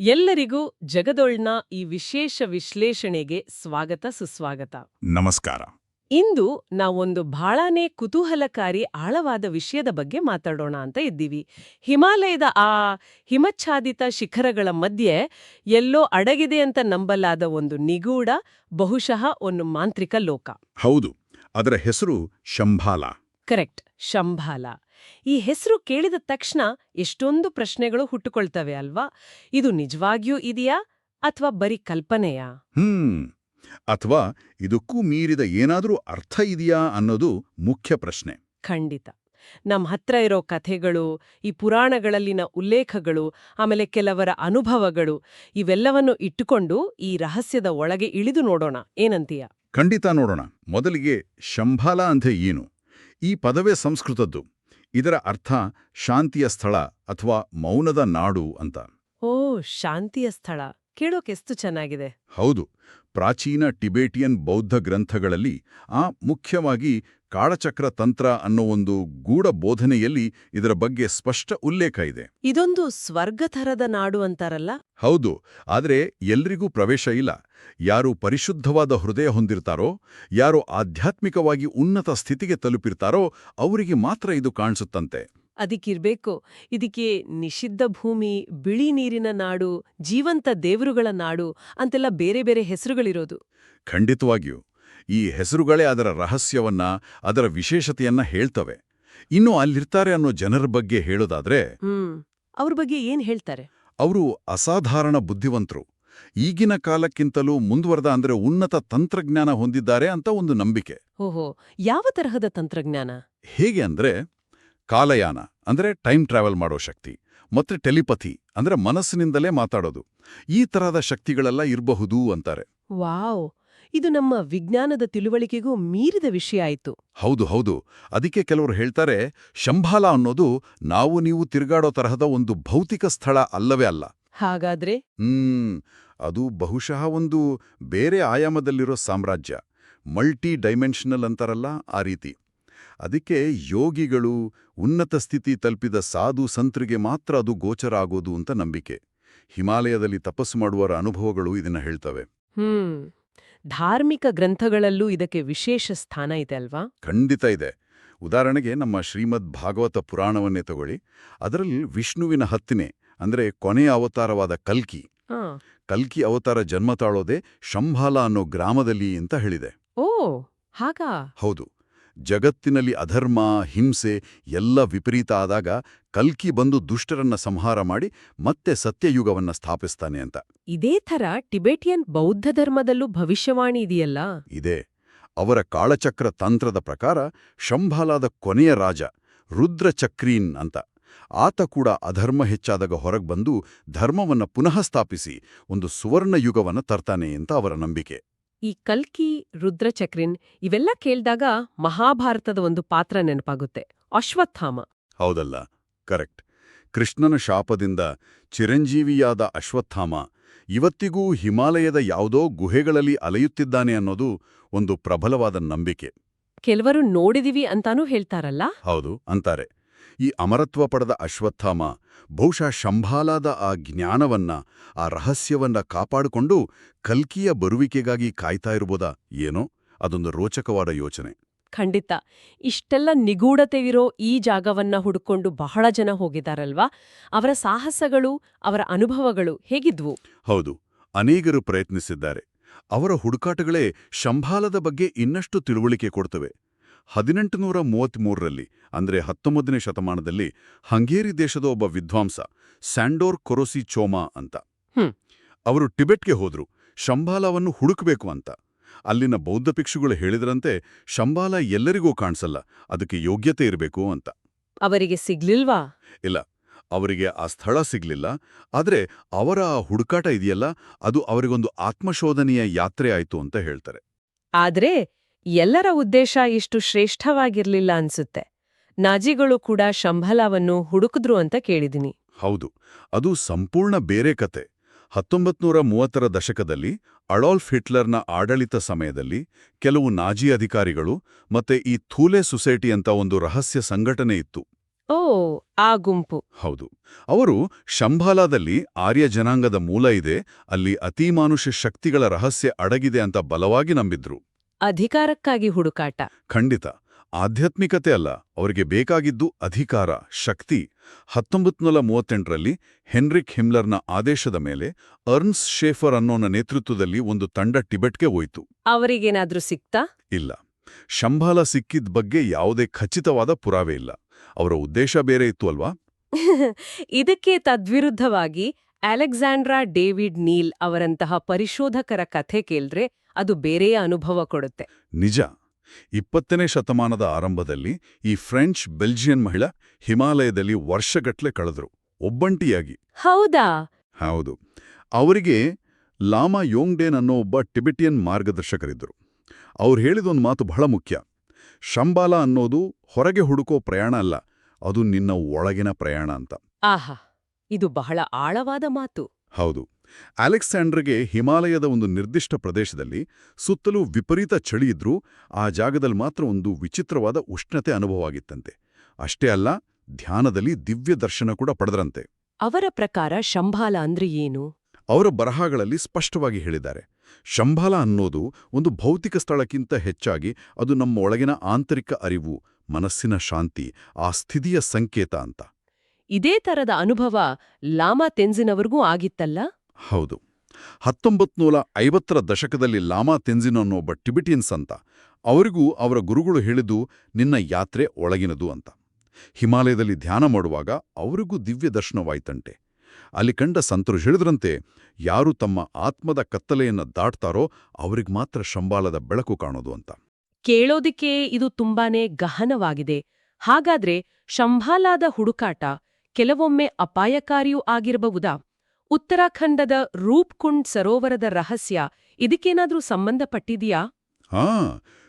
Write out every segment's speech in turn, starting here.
ಎಲ್ಲರಿಗೂ ಜಗದೊಳ್ನ ಈ ವಿಶೇಷ ವಿಶ್ಲೇಷಣೆಗೆ ಸ್ವಾಗತ ಸುಸ್ವಾಗತ. ನಮಸ್ಕಾರ. ಇಂದು ನಾವೊಂದು ಬಹಳನೇ ಕುತೂಹಲಕಾರಿ ಆಳವಾದ ವಿಷಯದ ಬಗ್ಗೆ ಮಾತಾಡೋಣ ಅಂತ ಇದ್ದೀವಿ. ಹಿಮಾಲಯದ ಆ ಹಿಮಚ್ಛಾದಿತ ಶಿಖರಗಳ ಮಧ್ಯೆ ಎಲ್ಲೋ ಅಡಗಿದೆ ಅಂತ ನಂಬಲಾದ ಒಂದು ನಿಗೂಢ ಬಹುಶಃ ಒಂದು ಮಾಂತ್ರಿಕ ಲೋಕ. ಹೌದು ಅದರ ಹೆಸರು ಶಂಭಾಲ. ಕರೆಕ್ಟ್ ಶಂಭಾಲ. ಈ ಹೆಸರು ಕೇಳಿದ ತಕ್ಷಣ ಎಷ್ಟೊಂದು ಪ್ರಶ್ನೆಗಳು ಹುಟ್ಟುಕೊಳ್ತವೆ ಅಲ್ವಾ? ಇದು ನಿಜವಾಗಿಯೂ ಇದೆಯಾ ಅಥವಾ ಬರೀ ಕಲ್ಪನೆಯಾ? ಹ್ಮ್. ಅಥವಾ ಇದಕ್ಕೂ ಮೀರಿದ ಏನಾದರೂ ಅರ್ಥ ಇದೆಯಾ ಅನ್ನೋದು ಮುಖ್ಯ ಪ್ರಶ್ನೆ. ಖಂಡಿತ. ನಮ್ಮ ಹತ್ರ ಇರೋ ಕಥೆಗಳು ಈ ಪುರಾಣಗಳಲ್ಲಿನ ಉಲ್ಲೇಖಗಳು ಆಮೇಲೆ ಕೆಲವರ ಅನುಭವಗಳು ಇವೆಲ್ಲವನ್ನು ಇಟ್ಟುಕೊಂಡು ಈ ರಹಸ್ಯದ ಒಳಗೆ ಇಳಿದು ನೋಡೋಣ. ಏನಂತೀಯ? ಖಂಡಿತ ನೋಡೋಣ. ಮೊದಲಿಗೆ ಶಂಭಾಲ ಅಂದ್ರೆ ಏನು? ಈ ಪದವೇ ಸಂಸ್ಕೃತದ್ದು. ಇದರ ಅರ್ಥ ಶಾಂತಿಯ ಸ್ಥಳ ಅಥವಾ ಮೌನದ ನಾಡು ಅಂತ. ಓ ಶಾಂತಿಯ ಸ್ಥಳ. ಕೇಳೋಕೆಷ್ಟು ಚೆನ್ನಾಗಿದೆ. ಹೌದು. ಪ್ರಾಚೀನ ಟಿಬೇಟಿಯನ್ ಬೌದ್ಧ ಗ್ರಂಥಗಳಲ್ಲಿ ಆ ಮುಖ್ಯವಾಗಿ ಕಾಳಚಕ್ರ ತಂತ್ರ ಅನ್ನೋ ಒಂದು ಗೂಢ ಬೋಧನೆಯಲ್ಲಿ ಇದರ ಬಗ್ಗೆ ಸ್ಪಷ್ಟ ಉಲ್ಲೇಖ ಇದೆ. ಇದೊಂದು ಸ್ವರ್ಗಥರದ ನಾಡು ಅಂತಾರಲ್ಲ? ಹೌದು ಆದರೆ ಎಲ್ರಿಗೂ ಪ್ರವೇಶ ಇಲ್ಲ. ಯಾರು ಪರಿಶುದ್ಧವಾದ ಹೃದಯ ಹೊಂದಿರ್ತಾರೋ ಯಾರು ಆಧ್ಯಾತ್ಮಿಕವಾಗಿ ಉನ್ನತ ಸ್ಥಿತಿಗೆ ತಲುಪಿರ್ತಾರೋ ಅವರಿಗೆ ಮಾತ್ರ ಇದು ಕಾಣಿಸುತ್ತಂತೆ. ಅದಕ್ಕಿರ್ಬೇಕು. ಇದಕ್ಕೆ ನಿಷಿದ್ಧ ಭೂಮಿ ಬಿಳಿ ನೀರಿನ ನಾಡು ಜೀವಂತ ದೇವರುಗಳ ನಾಡು ಅಂತೆಲ್ಲ ಬೇರೆ ಬೇರೆ ಹೆಸರುಗಳಿರೋದು. ಖಂಡಿತವಾಗಿಯೂ. ಈ ಹೆಸರುಗಳೇ ಅದರ ರಹಸ್ಯವನ್ನ ಅದರ ವಿಶೇಷತೆಯನ್ನ ಹೇಳ್ತವೆ. ಇನ್ನು ಅಲ್ಲಿರ್ತಾರೆ ಅನ್ನೋ ಜನರ ಬಗ್ಗೆ ಹೇಳೋದಾದ್ರೆ ಅವ್ರ ಬಗ್ಗೆ ಏನ್ ಹೇಳ್ತಾರೆ? ಅವರು ಅಸಾಧಾರಣ ಬುದ್ಧಿವಂತರು. ಈಗಿನ ಕಾಲಕ್ಕಿಂತಲೂ ಮುಂದುವರೆದ ಅಂದ್ರೆ ಉನ್ನತ ತಂತ್ರಜ್ಞಾನ ಹೊಂದಿದ್ದಾರೆ ಅಂತ ಒಂದು ನಂಬಿಕೆ. ಓಹೋ ಯಾವ ತರಹದ ತಂತ್ರಜ್ಞಾನ? ಹೇಗೆ ಅಂದ್ರೆ ಕಾಲಯಾನ ಅಂದ್ರೆ ಟೈಮ್ ಟ್ರಾವೆಲ್ ಮಾಡೋ ಶಕ್ತಿ ಮತ್ತೆ ಟೆಲಿಪಥಿ ಅಂದ್ರೆ ಮನಸ್ಸಿನಿಂದಲೇ ಮಾತಾಡೋದು. ಈ ತರಹದ ಶಕ್ತಿಗಳೆಲ್ಲ ಇರಬಹುದು ಅಂತಾರೆ. ವಾವ್. ಇದು ನಮ್ಮ ವಿಜ್ಞಾನದ ತಿಳುವಳಿಕೆಗೂ ಮೀರಿದ ವಿಷಯ ಆಯಿತು. ಹೌದು ಹೌದು. ಅದಕ್ಕೆ ಕೆಲವರು ಹೇಳ್ತಾರೆ ಶಂಭಾಲ ಅನ್ನೋದು ನಾವು ನೀವು ತಿರುಗಾಡೋ ತರಹದ ಒಂದು ಭೌತಿಕ ಸ್ಥಳ ಅಲ್ಲವೇ ಅಲ್ಲ. ಹಾಗಾದ್ರೆ? ಹ್ಮ್. ಅದು ಬಹುಶಃ ಒಂದು ಬೇರೆ ಆಯಾಮದಲ್ಲಿರೋ ಸಾಮ್ರಾಜ್ಯ ಮಲ್ಟಿ ಡೈಮೆನ್ಷನಲ್ ಅಂತಾರಲ್ಲ ಆ ರೀತಿ. ಅದಕ್ಕೆ ಯೋಗಿಗಳು ಉನ್ನತ ಸ್ಥಿತಿ ತಲುಪಿದ ಸಾಧು ಸಂತರಿಗೆ ಮಾತ್ರ ಅದು ಗೋಚರ ಆಗೋದು ಅಂತ ನಂಬಿಕೆ. ಹಿಮಾಲಯದಲ್ಲಿ ತಪಸ್ಸು ಮಾಡುವರ ಅನುಭವಗಳು ಇದನ್ನ ಹೇಳ್ತವೆ. ಹ್ಮ್. ಧಾರ್ಮಿಕ ಗ್ರಂಥಗಳಲ್ಲೂ ಇದಕ್ಕೆ ವಿಶೇಷ ಸ್ಥಾನ ಇದೆ ಅಲ್ವಾ? ಖಂಡಿತ ಇದೆ. ಉದಾಹರಣೆಗೆ ನಮ್ಮ ಶ್ರೀಮದ್ ಭಾಗವತ ಪುರಾಣವನ್ನೇ ತಗೊಳ್ಳಿ. ಅದರಲ್ಲಿ ವಿಷ್ಣುವಿನ ಹತ್ತಿನೆ ಅಂದ್ರೆ ಕೊನೆಯ ಅವತಾರವಾದ ಕಲ್ಕಿ. ಕಲ್ಕಿ ಅವತಾರ ಜನ್ಮ ತಾಳೋದೆ ಶಂಭಾಲ ಅನ್ನೋ ಗ್ರಾಮದಲ್ಲಿ ಅಂತ ಹೇಳಿದೆ. ಓ ಹಾಗಾ? ಹೌದು. ಜಗತ್ತಿನಲ್ಲಿ ಅಧರ್ಮ ಹಿಂಸೆ ಎಲ್ಲ ವಿಪರೀತ ಆದಾಗ ಕಲ್ಕಿ ಬಂದು ದುಷ್ಟರನ್ನ ಸಂಹಾರ ಮಾಡಿ ಮತ್ತೆ ಸತ್ಯಯುಗವನ್ನ ಸ್ಥಾಪಿಸ್ತಾನೆ ಅಂತ. ಇದೇ ಥರ ಟಿಬೆಟಿಯನ್ ಬೌದ್ಧ ಧರ್ಮದಲ್ಲೂ ಭವಿಷ್ಯವಾಣಿ ಇದೆಯಲ್ಲ? ಇದೆ. ಅವರ ಕಾಳಚಕ್ರ ತಂತ್ರದ ಪ್ರಕಾರ ಶಂಭಾಲಾದ ಕೊನೆಯ ರಾಜ ರುದ್ರಚಕ್ರೀನ್ ಅಂತ. ಆತ ಕೂಡ ಅಧರ್ಮ ಹೆಚ್ಚಾದಾಗ ಹೊರಗೆ ಬಂದು ಧರ್ಮವನ್ನ ಪುನಃ ಸ್ಥಾಪಿಸಿ ಒಂದು ಸುವರ್ಣ ಯುಗವನ್ನ ತರ್ತಾನೆ ಅಂತ ಅವರ ನಂಬಿಕೆ. ಈ ಕಲ್ಕಿ ರುದ್ರಚಕ್ರಿನ್ ಇವೆಲ್ಲ ಕೇಳ್ದಾಗ ಮಹಾಭಾರತದ ಒಂದು ಪಾತ್ರ ನೆನಪಾಗುತ್ತೆ. ಅಶ್ವತ್ಥಾಮ. ಹೌದಲ್ಲ ಕರೆಕ್ಟ್. ಕೃಷ್ಣನ ಶಾಪದಿಂದ ಚಿರಂಜೀವಿಯಾದ ಅಶ್ವತ್ಥಾಮ ಇವತ್ತಿಗೂ ಹಿಮಾಲಯದ ಯಾವುದೋ ಗುಹೆಗಳಲ್ಲಿ ಅಲೆಯುತ್ತಿದ್ದಾನೆ ಅನ್ನೋದು ಒಂದು ಪ್ರಬಲವಾದ ನಂಬಿಕೆ. ಕೆಲವರು ನೋಡಿದಿವಿ ಅಂತಾನೂ ಹೇಳ್ತಾರಲ್ಲ? ಹೌದು ಅಂತಾರೆ. ಈ ಅಮರತ್ವ ಪಡೆದ ಅಶ್ವತ್ಥಾಮ ಬಹುಶಃ ಶಂಭಾಲಾದ ಆ ಜ್ಞಾನವನ್ನ ಆ ರಹಸ್ಯವನ್ನ ಕಾಪಾಡಿಕೊಂಡು ಕಲ್ಕಿಯ ಬರುವಿಕೆಗಾಗಿ ಕಾಯ್ತಾ ಇರ್ಬೋದಾ ಏನೋ? ಅದೊಂದು ರೋಚಕವಾದ ಯೋಚನೆ. ಖಂಡಿತ. ಇಷ್ಟೆಲ್ಲ ನಿಗೂಢತೆವಿರೋ ಈ ಜಾಗವನ್ನ ಹುಡುಕೊಂಡು ಬಹಳ ಜನ ಹೋಗಿದಾರಲ್ವಾ? ಅವರ ಸಾಹಸಗಳು ಅವರ ಅನುಭವಗಳು ಹೇಗಿದ್ವು? ಹೌದು. ಅನೇಕರು ಪ್ರಯತ್ನಿಸಿದ್ದಾರೆ. ಅವರ ಹುಡುಕಾಟಗಳೇ ಶಂಭಾಲದ ಬಗ್ಗೆ ಇನ್ನಷ್ಟು ತಿಳುವಳಿಕೆ ಕೊಡ್ತವೆ. ಹದಿನೆಂಟುನೂರ ಮೂವತ್ತ್ಮೂರರಲ್ಲಿ ಅಂದರೆ ಹತ್ತೊಂಬತ್ತನೇ ಶತಮಾನದಲ್ಲಿ ಹಂಗೇರಿ ದೇಶದ ಒಬ್ಬ ವಿದ್ವಾಂಸ ಸ್ಯಾಂಡೋರ್ ಕೊರೋಸಿ ಚೋಮಾ ಅಂತ. ಅವರು ಟಿಬೆಟ್ಗೆ ಹೋದ್ರು ಶಂಬಾಲವನ್ನು ಹುಡುಕಬೇಕು ಅಂತ. ಅಲ್ಲಿನ ಬೌದ್ಧ ಭಿಕ್ಷುಗಳು ಹೇಳಿದ್ರಂತೆ ಶಂಬಾಲ ಎಲ್ಲರಿಗೂ ಕಾಣಿಸಲ್ಲ ಅದಕ್ಕೆ ಯೋಗ್ಯತೆ ಇರಬೇಕು ಅಂತ. ಅವರಿಗೆ ಸಿಗ್ಲಿಲ್ವಾ? ಇಲ್ಲ ಅವರಿಗೆ ಆ ಸ್ಥಳ ಸಿಗ್ಲಿಲ್ಲ ಆದರೆ ಅವರ ಆ ಹುಡುಕಾಟ ಇದೆಯಲ್ಲ ಅದು ಅವರಿಗೊಂದು ಆತ್ಮಶೋಧನೆಯ ಯಾತ್ರೆ ಆಯಿತು ಅಂತ ಹೇಳ್ತಾರೆ. ಆದ್ರೆ ಎಲ್ಲರ ಉದ್ದೇಶ ಇಷ್ಟು ಶ್ರೇಷ್ಠವಾಗಿರ್ಲಿಲ್ಲ ಅನ್ಸುತ್ತೆ. ನಾಜಿಗಳು ಕೂಡ ಶಂಭಲವನ್ನು ಹುಡುಕಿದ್ರು ಅಂತ ಕೇಳಿದಿನಿ. ಹೌದು ಅದು ಸಂಪೂರ್ಣ ಬೇರೆ ಕತೆ. ಹತ್ತೊಂಬತ್ನೂರ ಮೂವತ್ತರ ದಶಕದಲ್ಲಿ ಅಡಾಲ್ಫ್ ಹಿಟ್ಲರ್ನ ಆಡಳಿತ ಸಮಯದಲ್ಲಿ ಕೆಲವು ನಾಜಿ ಅಧಿಕಾರಿಗಳು ಮತ್ತೆ ಈ ಥೂಲೆ ಸೊಸೈಟಿ ಅಂತ ಒಂದು ರಹಸ್ಯ ಸಂಘಟನೆ ಇತ್ತು. ಓ ಆ ಗುಂಪು. ಹೌದು ಅವರು ಶಂಭಾಲಾದಲ್ಲಿ ಆರ್ಯ ಜನಾಂಗದ ಮೂಲ ಇದೆ ಅಲ್ಲಿ ಅತಿಮಾನುಷ ಶಕ್ತಿಗಳ ರಹಸ್ಯ ಅಡಗಿದೆ ಅಂತ ಬಲವಾಗಿ ನಂಬಿದ್ರು. ಅಧಿಕಾರಕ್ಕಾಗಿ ಹುಡುಕಾಟ. ಖಂಡಿತ. ಆಧ್ಯಾತ್ಮಿಕತೆ ಅಲ್ಲ ಅವರಿಗೆ ಬೇಕಾಗಿದ್ದು ಅಧಿಕಾರ ಶಕ್ತಿ. ಹತ್ತೊಂಬತ್ತು ನೂರ ಮೂವತ್ತೆಂಟರಲ್ಲಿ ಹೆನ್ರಿಕ್ ಹಿಮ್ಲರ್ನ ಆದೇಶದ ಮೇಲೆ ಅರ್ನ್ಸ್ ಶೇಫರ್ ಅನ್ನೋನ ನೇತೃತ್ವದಲ್ಲಿ ಒಂದು ತಂಡ ಟಿಬೆಟ್ಗೆ ಹೋಯಿತು. ಅವರಿಗೇನಾದ್ರೂ ಸಿಕ್ತಾ? ಇಲ್ಲ. ಶಂಭಾಲ ಸಿಕ್ಕಿದ ಬಗ್ಗೆ ಯಾವುದೇ ಖಚಿತವಾದ ಪುರಾವೆ ಇಲ್ಲ. ಅವರ ಉದ್ದೇಶ ಬೇರೆ ಇತ್ತು ಅಲ್ವಾ? ಇದಕ್ಕೆ ತದ್ವಿರುದ್ಧವಾಗಿ ಅಲೆಕ್ಸಾಂಡ್ರಾ ಡೇವಿಡ್ ನೀಲ್ ಅವರಂತಹ ಪರಿಶೋಧಕರ ಕಥೆ ಕೇಳ್ದ್ರೆ ಅದು ಬೇರೆಯ ಅನುಭವ ಕೊಡುತ್ತೆ. ನಿಜ. ಇಪ್ಪತ್ತನೇ ಶತಮಾನದ ಆರಂಭದಲ್ಲಿ ಈ ಫ್ರೆಂಚ್ ಬೆಲ್ಜಿಯನ್ ಮಹಿಳಾ ಹಿಮಾಲಯದಲ್ಲಿ ವರ್ಷಗಟ್ಲೆ ಕಳೆದ್ರು. ಒಬ್ಬಂಟಿಯಾಗಿ. ಹೌದಾ? ಹೌದು. ಅವರಿಗೆ ಲಾಮಾ ಯೋಂಗ್ಡೇನ್ ಅನ್ನೋ ಒಬ್ಬ ಟಿಬೆಟಿಯನ್ ಮಾರ್ಗದರ್ಶಕರಿದ್ದರು. ಅವ್ರು ಹೇಳಿದೊಂದು ಮಾತು ಬಹಳ ಮುಖ್ಯ. ಶಂಬಾಲ ಅನ್ನೋದು ಹೊರಗೆ ಹುಡುಕೋ ಪ್ರಯಾಣ ಅಲ್ಲ ಅದು ನಿನ್ನ ಒಳಗಿನ ಪ್ರಯಾಣ ಅಂತ. ಆಹಾ. ಇದು ಬಹಳ ಆಳವಾದ ಮಾತು. ಹೌದು. ಅಲೆಕ್ಸಾಂಡ್ರಿಗೆ ಹಿಮಾಲಯದ ಒಂದು ನಿರ್ದಿಷ್ಟ ಪ್ರದೇಶದಲ್ಲಿ ಸುತ್ತಲೂ ವಿಪರೀತ ಚಳಿ ಇದ್ರೂ ಆ ಜಾಗದಲ್ಲಿ ಮಾತ್ರ ಒಂದು ವಿಚಿತ್ರವಾದ ಉಷ್ಣತೆ ಅನುಭವವಾಗಿತ್ತಂತೆ ಅಷ್ಟೇ ಅಲ್ಲ ಧ್ಯಾನದಲ್ಲಿ ದಿವ್ಯ ದರ್ಶನ ಕೂಡ ಪಡೆದರಂತೆ. ಅವರ ಪ್ರಕಾರ ಶಂಭಾಲ ಅಂದ್ರೆ ಏನು? ಅವರ ಬರಹಗಳಲ್ಲಿ ಸ್ಪಷ್ಟವಾಗಿ ಹೇಳಿದ್ದಾರೆ. ಶಂಭಾಲ ಅನ್ನೋದು ಒಂದು ಭೌತಿಕ ಸ್ಥಳಕ್ಕಿಂತ ಹೆಚ್ಚಾಗಿ ಅದು ನಮ್ಮ ಒಳಗಿನ ಆಂತರಿಕ ಅರಿವು ಮನಸ್ಸಿನ ಶಾಂತಿ ಆ ಸ್ಥಿತಿಯ ಸಂಕೇತ ಅಂತ. ಇದೇ ತರದ ಅನುಭವ ಲಾಮಾ ತೆಂಜಿನವರಿಗೂ ಆಗಿತ್ತಲ್ಲ? ಹೌದು. ಹತ್ತೊಂಬತ್ತು ನೂರ ಐವತ್ತರ ದಶಕದಲ್ಲಿ ಲಾಮಾ ತೆನ್ಜಿನ್ ಅನ್ನೋ ಒಬ್ಬ ಟಿಬಿಟಿಯನ್ಸ್ ಅಂತ ಅವರಿಗೂ ಅವರ ಗುರುಗಳು ಹೇಳಿದ್ದು, ನಿನ್ನ ಯಾತ್ರೆ ಒಳಗಿನದು ಅಂತ. ಹಿಮಾಲಯದಲ್ಲಿ ಧ್ಯಾನ ಮಾಡುವಾಗ ಅವರಿಗೂ ದಿವ್ಯ ದರ್ಶನವಾಯ್ತಂತೆ. ಅಲ್ಲಿ ಕಂಡ ಸಂತರು ಹೇಳಿದ್ರಂತೆ, ಯಾರು ತಮ್ಮ ಆತ್ಮದ ಕತ್ತಲೆಯನ್ನು ದಾಟ್ತಾರೋ ಅವ್ರಿಗೆ ಮಾತ್ರ ಶಂಬಾಲದ ಬೆಳಕು ಕಾಣೋದು ಅಂತ. ಕೇಳೋದಿಕ್ಕೆ ಇದು ತುಂಬಾನೇ ಗಹನವಾಗಿದೆ. ಹಾಗಾದ್ರೆ ಶಂಭಾಲಾದ ಹುಡುಕಾಟ ಕೆಲವೊಮ್ಮೆ ಅಪಾಯಕಾರಿಯೂ ಆಗಿರಬಹುದಾ? ಉತ್ತರಾಖಂಡದ ರೂಪ್ಕುಂಡ್ ಸರೋವರದ ರಹಸ್ಯ ಇದಕ್ಕೇನಾದ್ರೂ ಸಂಬಂಧಪಟ್ಟಿದೆಯಾ? ಹಾ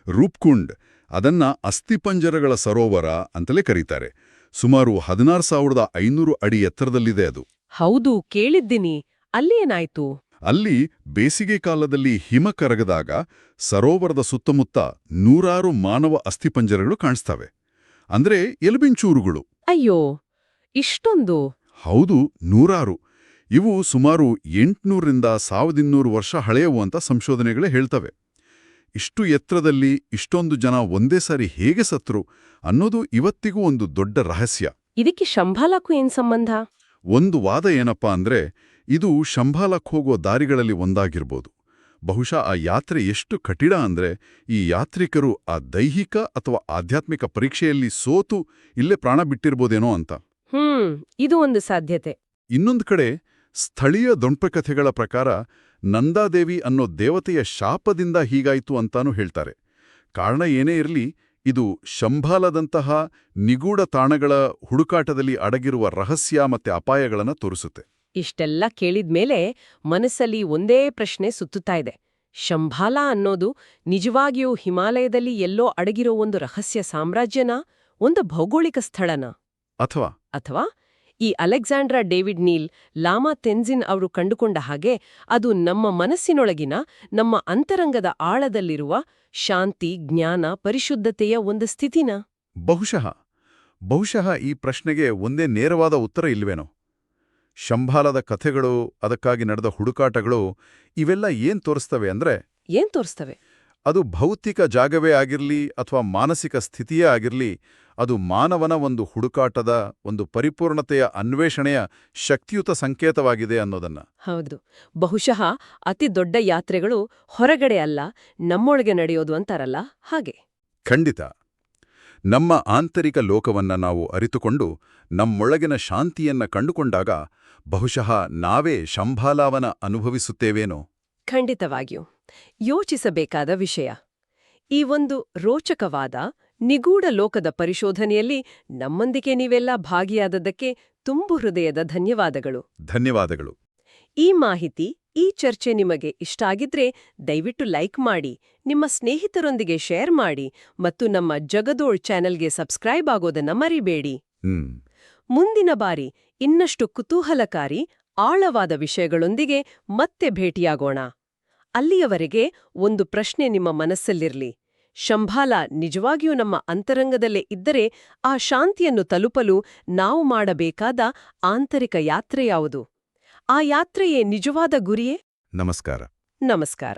ರೂಪ್ಕುಂಡ್. ಅದನ್ನ ಅಸ್ಥಿಪಂಜರಗಳ ಸರೋವರ ಅಂತಲೇ ಕರೀತಾರೆ. ಸುಮಾರು ಹದಿನಾರು ಸಾವಿರದ ಐನೂರು ಅಡಿ ಎತ್ತರದಲ್ಲಿದೆ ಅದು. ಹೌದು ಕೇಳಿದ್ದೀನಿ. ಅಲ್ಲಿ ಏನಾಯ್ತು ಅಲ್ಲಿ ಬೇಸಿಗೆ ಕಾಲದಲ್ಲಿ ಹಿಮ ಕರಗದಾಗ ಸರೋವರದ ಸುತ್ತಮುತ್ತ ನೂರಾರು ಮಾನವ ಅಸ್ಥಿಪಂಜರಗಳು ಕಾಣಿಸ್ತವೆ. ಅಂದ್ರೆ ಎಲುಬಿಂಚೂರುಗಳು. ಅಯ್ಯೋ! ಇಷ್ಟೊಂದು? ಹೌದು ನೂರಾರು. ಇವು ಸುಮಾರು ಎಂಟುನೂರರಿಂದ ಸಾವಿರದ ಇನ್ನೂರು ವರ್ಷ ಹಳೆಯವು ಅಂತ ಸಂಶೋಧನೆಗಳೇ ಹೇಳ್ತವೆ. ಇಷ್ಟು ಎತ್ತರದಲ್ಲಿ ಇಷ್ಟೊಂದು ಜನ ಒಂದೇ ಸಾರಿ ಹೇಗೆ ಸತ್ರು ಅನ್ನೋದು ಇವತ್ತಿಗೂ ಒಂದು ದೊಡ್ಡ ರಹಸ್ಯ. ಇದಕ್ಕೆ ಶಂಭಾಲಕ್ಕೂ ಏನ್ ಸಂಬಂಧ? ಒಂದು ವಾದ ಏನಪ್ಪಾ ಅಂದ್ರೆ ಇದು ಶಂಭಾಲಕ್ ಹೋಗೋ ದಾರಿಗಳಲ್ಲಿ ಒಂದಾಗಿರ್ಬೋದು. ಬಹುಶಃ ಆ ಯಾತ್ರೆ ಎಷ್ಟು ಕಠಿಣ ಅಂದ್ರೆ ಈ ಯಾತ್ರಿಕರು ಆ ದೈಹಿಕ ಅಥವಾ ಆಧ್ಯಾತ್ಮಿಕ ಪರೀಕ್ಷೆಯಲ್ಲಿ ಸೋತು ಇಲ್ಲೇ ಪ್ರಾಣ ಬಿಟ್ಟಿರ್ಬೋದೇನೋ ಅಂತ. ಹ್ಮ್ ಇದು ಒಂದು ಸಾಧ್ಯತೆ. ಇನ್ನೊಂದು ಕಡೆ ಸ್ಥಳೀಯ ದೊಂಪಕಥೆಗಳ ಪ್ರಕಾರ ನಂದಾದೇವಿ ಅನ್ನೋ ದೇವತೆಯ ಶಾಪದಿಂದ ಹೀಗಾಯಿತು ಅಂತಾನೂ ಹೇಳ್ತಾರೆ. ಕಾರಣ ಏನೇ ಇರಲಿ ಇದು ಶಂಭಾಲದಂತಹ ನಿಗೂಢ ತಾಣಗಳ ಹುಡುಕಾಟದಲ್ಲಿ ಅಡಗಿರುವ ರಹಸ್ಯ ಮತ್ತೆ ಅಪಾಯಗಳನ್ನು ತೋರಿಸುತ್ತೆ. ಇಷ್ಟೆಲ್ಲ ಕೇಳಿದ್ಮೇಲೆ ಮನಸ್ಸಲ್ಲಿ ಒಂದೇ ಪ್ರಶ್ನೆ ಸುತ್ತುತ್ತಾ ಇದೆ. ಶಂಭಾಲ ಅನ್ನೋದು ನಿಜವಾಗಿಯೂ ಹಿಮಾಲಯದಲ್ಲಿ ಎಲ್ಲೋ ಅಡಗಿರೋ ಒಂದು ರಹಸ್ಯ ಸಾಮ್ರಾಜ್ಯನ? ಒಂದು ಭೌಗೋಳಿಕ ಸ್ಥಳನ? ಅಥವಾ? ಅಥವಾ ಈ Alexandra David Neel Lama Tenzin ಅವರು ಕಂಡುಕೊಂಡ ಹಾಗೆ ಅದು ನಮ್ಮ ಮನಸ್ಸಿನೊಳಗಿನ ನಮ್ಮ ಅಂತರಂಗದ ಆಳದಲ್ಲಿರುವ ಶಾಂತಿ ಜ್ಞಾನ ಪರಿಶುದ್ಧತೆಯ ಒಂದು ಸ್ಥಿತಿನ? ಬಹುಶಃ. ಬಹುಶಃ ಈ ಪ್ರಶ್ನೆಗೆ ಒಂದೇ ನೇರವಾದ ಉತ್ತರ ಇಲ್ವೇನೋ? ಶಂಭಾಲದ ಕಥೆಗಳು ಅದಕ್ಕಾಗಿ ನಡೆದ ಹುಡುಕಾಟಗಳು ಇವೆಲ್ಲ ಏನ್ ತೋರಿಸ್ತವೆ ಅಂದ್ರೆ ಏನ್ ತೋರಿಸ್ತವೆ? ಅದು ಭೌತಿಕ ಜಾಗವೇ ಆಗಿರ್ಲಿ ಅಥವಾ ಮಾನಸಿಕ ಸ್ಥಿತಿಯೇ ಆಗಿರ್ಲಿ ಅದು ಮಾನವನ ಒಂದು ಹುಡುಕಾಟದ ಒಂದು ಪರಿಪೂರ್ಣತೆಯ ಅನ್ವೇಷಣೆಯ ಶಕ್ತಿಯುತ ಸಂಕೇತವಾಗಿದೆ ಅನ್ನೋದನ್ನ. ಹೌದು. ಬಹುಶಃ ಅತಿ ದೊಡ್ಡ ಯಾತ್ರೆಗಳು ಹೊರಗಡೆ ಅಲ್ಲ ನಮ್ಮೊಳಗೆ ನಡೆಯೋದು ಅಂತಾರಲ್ಲ? ಹಾಗೆ. ಖಂಡಿತ. ನಮ್ಮ ಆಂತರಿಕ ಲೋಕವನ್ನ ನಾವು ಅರಿತುಕೊಂಡು ನಮ್ಮೊಳಗಿನ ಶಾಂತಿಯನ್ನ ಕಂಡುಕೊಂಡಾಗ ಬಹುಶಃ ನಾವೇ ಶಂಭಾಲಾವನ ಅನುಭವಿಸುತ್ತೇವೇನೋ? ಖಂಡಿತವಾಗಿಯೂ. ಯೋಚಿಸಬೇಕಾದ ವಿಷಯ. ಈ ಒಂದು ರೋಚಕವಾದ ನಿಗೂಢ ಲೋಕದ ಪರಿಶೋಧನೆಯಲ್ಲಿ ನಮ್ಮೊಂದಿಗೆ ನೀವೆಲ್ಲ ಭಾಗಿಯಾದದ್ದಕ್ಕೆ ತುಂಬು ಹೃದಯದ ಧನ್ಯವಾದಗಳು. ಧನ್ಯವಾದಗಳು. ಈ ಮಾಹಿತಿ ಈ ಚರ್ಚೆ ನಿಮಗೆ ಇಷ್ಟ ಆಗಿದ್ರೆ ದಯವಿಟ್ಟು ಲೈಕ್ ಮಾಡಿ ನಿಮ್ಮ ಸ್ನೇಹಿತರೊಂದಿಗೆ ಶೇರ್ ಮಾಡಿ ಮತ್ತು ನಮ್ಮ ಜಗದೋಳ್ ಚಾನೆಲ್ಗೆ ಸಬ್ಸ್ಕ್ರೈಬ್ ಆಗೋದನ್ನ ಮರಿಬೇಡಿ. ಮುಂದಿನ ಬಾರಿ ಇನ್ನಷ್ಟು ಕುತೂಹಲಕಾರಿ ಆಳವಾದ ವಿಷಯಗಳೊಂದಿಗೆ ಮತ್ತೆ ಭೇಟಿಯಾಗೋಣ. ಅಲ್ಲಿಯವರೆಗೆ ಒಂದು ಪ್ರಶ್ನೆ ನಿಮ್ಮ ಮನಸ್ಸಲ್ಲಿರ್ಲಿ. ಶಂಭಾಲ ನಿಜವಾಗಿಯೂ ನಮ್ಮ ಅಂತರಂಗದಲ್ಲೇ ಇದ್ದರೆ ಆ ಶಾಂತಿಯನ್ನು ತಲುಪಲು ನಾವು ಮಾಡಬೇಕಾದ ಆಂತರಿಕ ಯಾತ್ರೆ ಯಾವುದು? ಆ ಯಾತ್ರೆಯೇ ನಿಜವಾದ ಗುರಿಯೇ? ನಮಸ್ಕಾರ. ನಮಸ್ಕಾರ.